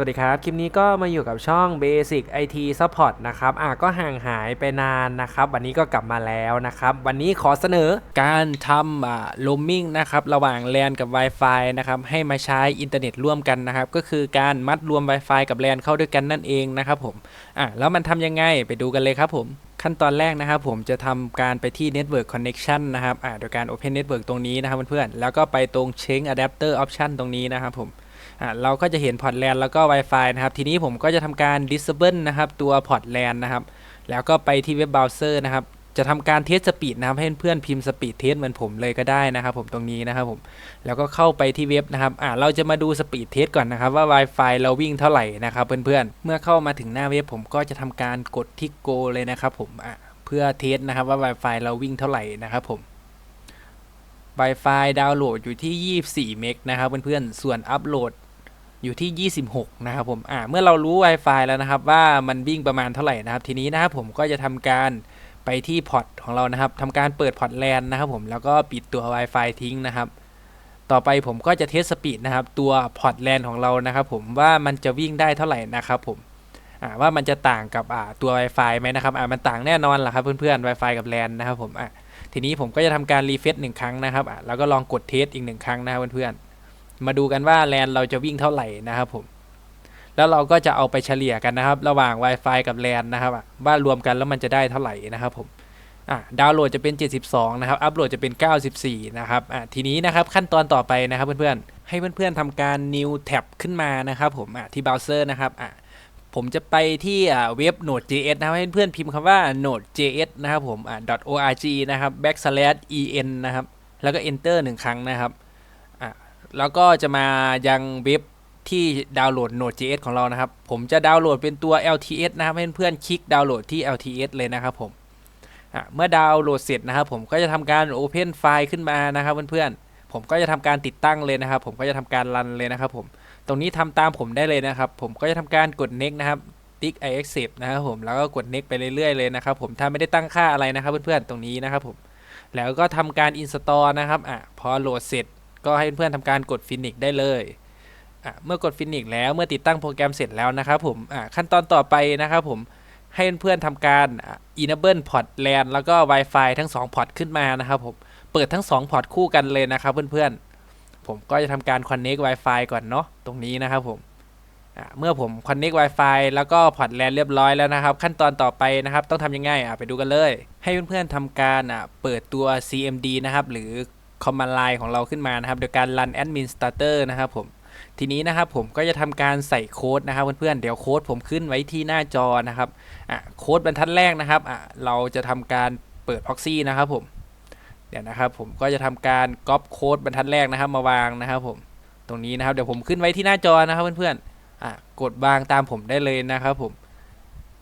วัสดีครับ คลิปนี้ก็มาอยู่กับช่อง Basic IT Support นะครับอะก็ห่างหายไปนานนะครับ วันนี้ก็กลับมาแล้วนะครับ วันนี้ขอเสนอการทำอ่า roaming นะครับระหว่าง LAN กับ Wi-Fi นะครับให้มาใช้อินเทอร์เน็ตร่วมกันนะครับ ก็คือการมัดรวม Wi-Fi กับ LAN เข้าด้วยกันนั่นเองนะครับผมอะแล้วมันทำยังไงไปดูกันเลยครับผมขั้นตอนแรกนะครับผมจะทำการไปที่ Network Connection นะครับอ่าโดยการ Open Network ตรงนี้นะครับเพื่อนๆแล้วก็ไปตรง Change Adapter Option ตรงนี้นะครับผม อะเราก็จะเห็นพอร์ตแลนแล้วก็ Wi-Fi นะครับ ทีนี้ผมก็จะทำการ disable นะครับ ตัวพอร์ตแลนนะครับ แล้วก็ไปที่เว็บเบราว์เซอร์นะครับ จะทำการเทสสปีดนะครับ ให้เพื่อนๆพิมพ์สปีดเทสเหมือนผมเลยก็ได้นะครับ ผมตรงนี้นะครับผม แล้วก็เข้าไปที่เว็บนะครับ อ่าเราจะมาดูสปีดเทสก่อนนะครับว่า Wi-Fi เราวิ่งเท่าไหร่นะครับเพื่อนๆ เมื่อเข้ามาถึงหน้าเว็บผมก็จะทำการกดที่ go เลยนะครับผม อ่าเพื่อเทสนะครับว่า Wi-Fi เราวิ่งเท่าไหร่นะครับผม Wi-Fi ดาวน์โหลดอยู่ที่ 24 เมกนะครับเพื่อนๆ ส่วนอัปโหลด อยู่ที่ 26 นะครับผม อ่า เมื่อเรารู้ Wi-Fi แล้วนะครับ ว่ามันวิ่งประมาณเท่าไหร่นะครับ ทีนี้นะครับผมก็จะทำการไปที่พอร์ตของเรานะครับทำการเปิดพอร์ตแลนนะครับผมแล้วก็ปิดตัว Wi-Fi ทิ้งนะครับ ต่อไปผมก็จะเทสสปีดนะครับ ตัวพอร์ตแลนของเรานะครับ ผมว่ามันจะวิ่งได้เท่าไหร่นะครับผมอ่าว่ามันจะต่างกับอ่าตัว Wi-Fi ไหมนะครับอ่ามันต่างแน่นอนแหละครับเพื่อนๆ Wi-Fi กับแลนนะครับผมอ่าทีนี้ผมก็จะทำการรีเฟซหนึ่งครั้งนะครับอ่าแล้วก็ลองกดเทสอีกหนึ่งครั้งนะครับเพื่อนๆ มาดูกันว่าแลนเราจะวิ่งเท่าไหร่นะครับผม แล้วเราก็จะเอาไปเฉลี่ยกันนะครับ ระหว่าง Wi-Fi กับแลนนะครับว่ารวมกันแล้วมันจะได้เท่าไหร่นะครับผมดาวน์โหลดจะเป็น 72 นะครับ อัปโหลดจะเป็น 94 นะครับทีนี้นะครับขั้นตอนต่อไปนะครับเพื่อนๆ ให้เพื่อนๆทำการ new tab ขึ้นมานะครับผมที่เบราว์เซอร์นะครับผมจะไปที่เว็บ Node.js นะครับให้เพื่อนๆพิมพ์คำว่า Node.js นะครับผมอะ .org นะครับ backslash en นะครับ แล้วก็ enter หนึ่งครั้งนะครับ แล้วก็จะมายังเว็บที่ดาวน์โหลด Node.js ของเรานะครับ ผมจะดาวน์โหลดเป็นตัว LTS นะครับให้เพื่อนๆคลิกดาวน์โหลดที่ LTS เลยนะครับผมเมื่อดาวน์โหลดเสร็จนะครับ ผมก็จะทำการ Open ไฟล์ขึ้นมานะครับเพื่อนๆผมก็จะทำการติดตั้งเลยนะครับ ผมก็จะทำการรันเลยนะครับ ผมตรงนี้ทำตามผมได้เลยนะครับ ผมก็จะทำการกด next นะครับติ๊ก i accept นะครับผมแล้วก็กด next ไปเรื่อยๆเลยนะครับ ผมถ้าไม่ได้ตั้งค่าอะไรนะครับเพื่อนๆตรงนี้นะครับผมแล้วก็ทำการ install นะครับอะพอโหลดเสร็จ ก็ให้เพื่อนๆทำการกด finish ได้เลยเมื่อกดฟินิกแล้วเมื่อติดตั้งโปรแกรมเสร็จแล้วนะครับผมขั้นตอนต่อไปนะครับผมให้เพื่อนๆทำการ enable port LAN แล้วก็ Wi-Fi ทั้ง 2 พอร์ตขึ้นมานะครับผมเปิดทั้ง 2 พอร์ตคู่กันเลยนะครับเพื่อนๆ ผมก็จะทำการ connect Wi-Fi ก่อนเนาะตรงนี้นะครับผมเมื่อผม connect Wi-Fi แล้วก็พอร์ต LAN เรียบร้อยแล้วนะครับ ขั้นตอนต่อไปนะครับ ต้องทำยังไงไปดูกันเลย ให้เพื่อนๆทำการเปิดตัว CMD นะครับหรือ command line ของเราขึ้นมานะครับ โดยการ run admin starter นะครับผมทีนี้นะครับผมก็จะทำการใส่โค้ดนะครับเพื่อนๆเดี๋ยวโค้ดผมขึ้นไว้ที่หน้าจอนะครับอะโค้ดบรรทัดแรกนะครับอะเราจะทำการเปิด proxy นะครับผมเดี๋ยวนะครับผมก็จะทำการก๊อปโค้ดบรรทัดแรกนะครับมาวางนะครับผมตรงนี้นะครับเดี๋ยวผมขึ้นไว้ที่หน้าจอนะครับเพื่อนๆอะกดวางตามผมได้เลยนะครับผม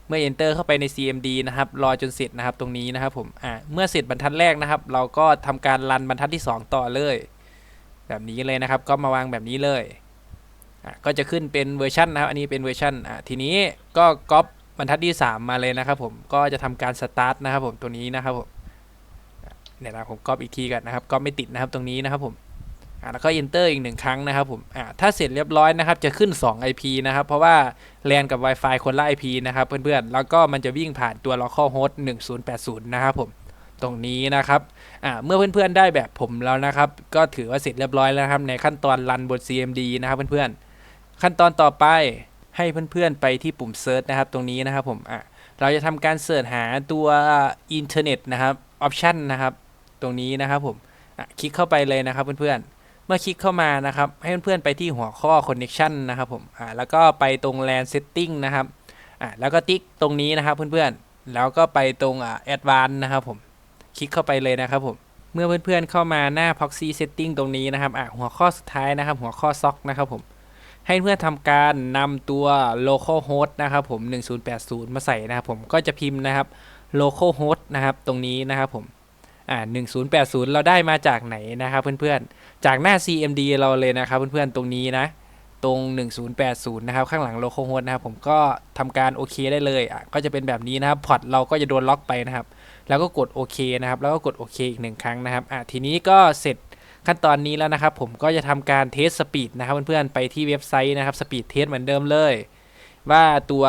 เมื่อ enter เข้าไปใน CMD นะครับรอจนเสร็จนะครับตรงนี้นะครับผมอะเมื่อเสร็จบรรทัดแรกนะครับ เราก็ทำการรันบรรทัดที่ 2 ต่อเลย แบบนี้เลยนะครับ ก็มาวางแบบนี้เลยอะก็จะขึ้นเป็นเวอร์ชันนะครับ อันนี้เป็นเวอร์ชันอะทีนี้ก็ก๊อปบรรทัดที่ 3 มาเลยนะครับ ผมก็จะทำการสตาร์ทนะครับผมตัวนี้นะครับผมเนี่ยนะผมก๊อปอีกทีกันนะครับก็ไม่ติดนะครับตรงนี้นะครับผม อะแล้วก็ enter อีกหนึ่งครั้งนะครับผมอะถ้าเสร็จเรียบร้อยนะครับ จะขึ้น 2 IP นะครับ เพราะว่า LAN กับ Wi-Fi คนละ IP นะครับเพื่อนๆ แล้วก็มันจะวิ่งผ่านตัว localhost 1080 นะครับผมตรงนี้นะครับอ่าเมื่อเพื่อนๆได้แบบผมแล้วนะครับ ก็ถือว่าเสร็จเรียบร้อยแล้วครับ ในขั้นตอนรันบน CMD นะครับเพื่อนๆ ขั้นตอนต่อไปให้เพื่อนๆไปที่ปุ่ม Search นะครับ ตรงนี้นะครับผมอะเราจะทำการเสิร์ชหาตัวอินเทอร์เน็ตนะครับออปชันนะครับ ตรงนี้นะครับผมคลิกเข้าไปเลยนะครับเพื่อนๆ เมื่อคลิกเข้ามานะครับ ให้เพื่อนๆไปที่หัวข้อ Connection นะครับผมอ่าแล้วก็ไปตรง LAN Setting นะครับอ่าแล้วก็ติ๊กตรงนี้นะครับเพื่อนๆ แล้วก็ไปตรงอ่า Advanced นะครับผมคลิกเข้าไปเลยนะครับผมเมื่อเพื่อนๆเข้ามาหน้า proxy setting ตรงนี้นะครับอะหัวข้อสุดท้ายนะครับ หัวข้อ sock นะครับผมให้เพื่อนทำการนำตัว local host นะครับผม1080 มาใส่นะครับผมก็จะพิมพ์นะครับ local host นะครับตรงนี้นะครับผม อ่า1080 เราได้มาจากไหนนะครับเพื่อนๆ จากหน้า CMD เราเลยนะครับเพื่อนๆ ตรงนี้นะ ตรง 1080 นะครับ ข้างหลัง local host นะครับ ผมก็ทำการโอเคได้เลยอะก็จะเป็นแบบนี้นะครับ พอร์ตเราก็จะโดนล็อกไปนะครับ แล้วก็กดโอเคนะครับ แล้วก็กดโอเคอีกหนึ่งครั้งนะครับ อะทีนี้ก็เสร็จขั้นตอนนี้แล้วนะครับ ผมก็จะทำการเทสสปีดนะครับเพื่อนๆ ไปที่เว็บไซต์นะครับสปีดเทสเหมือนเดิมเลย ว่าตัว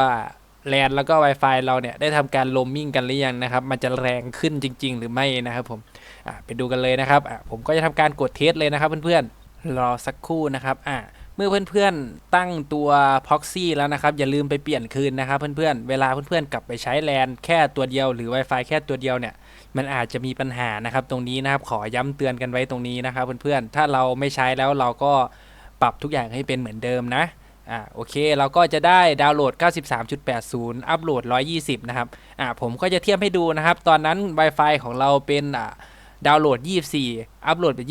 แลนแล้วก็ Wi-Fi เราเนี่ยได้ทำการโลมมิ่งกันหรือยังนะครับ มันจะแรงขึ้นจริง ๆ หรือไม่นะครับผมอะไปดูกันเลยนะครับอะผมก็จะทำการกดเทสเลยนะครับเพื่อนๆ รอสักครู่นะครับอะเมื่อเพื่อนๆตั้งตัว proxy แล้วนะครับ อย่าลืมไปเปลี่ยนคืนนะครับเพื่อนๆ เวลาเพื่อนๆกลับไปใช้แลนแค่ตัวเดียวหรือ Wi-Fi แค่ตัวเดียวเนี่ยมันอาจจะมีปัญหานะครับ ตรงนี้นะครับขอย้ำเตือนกันไว้ตรงนี้นะครับเพื่อนๆถ้าเราไม่ใช้แล้วเราก็ปรับทุกอย่างให้เป็นเหมือนเดิมนะ อ่าโอเคเราก็จะได้ดาวน์โหลด 93.80 อัปโหลด 120 นะครับอ่าผมก็จะเทียบให้ดูนะครับ ตอนนั้น Wi-Fi ของเราเป็นอ่าดาวน์โหลด 24 อัปโหลดเป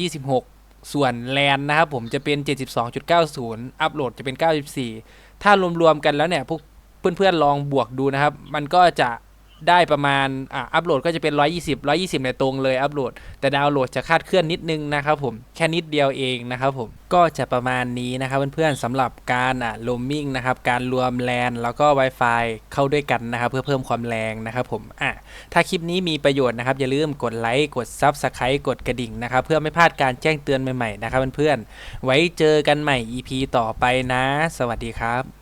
26 ส่วนแลนนะครับผมจะเป็น 72.90 อัปโหลดจะเป็น 94 ถ้ารวมๆกันแล้วเนี่ยพวกเพื่อนๆลองบวกดูนะครับ มันก็จะ ได้ประมาณอะอัปโหลดก็จะเป็น 120 120ในยตรงเลยอัปโหลด แต่ดาวน์โหลดจะคลาดเคลื่อนนิดนึงนะครับผมแค่นิดเดียวเองนะครับผมก็จะประมาณนี้นะครับเพื่อนๆสำหรับการอะโลมมิ่งนะครับการรวมแลนแล้วก็ Wi-Fi เข้าด้วยกันนะครับเพื่อเพิ่มความแรงนะครับผมอะถ้าคลิปนี้มีประโยชน์นะครับอย่าลืมกดไลค์กด Subscribe กดกระดิ่งนะครับเพื่อไม่พลาดการแจ้งเตือนใหม่ๆนะครับเพื่อนๆไว้เจอกันใหม่ EP ต่อไปนะ สวัสดีครับ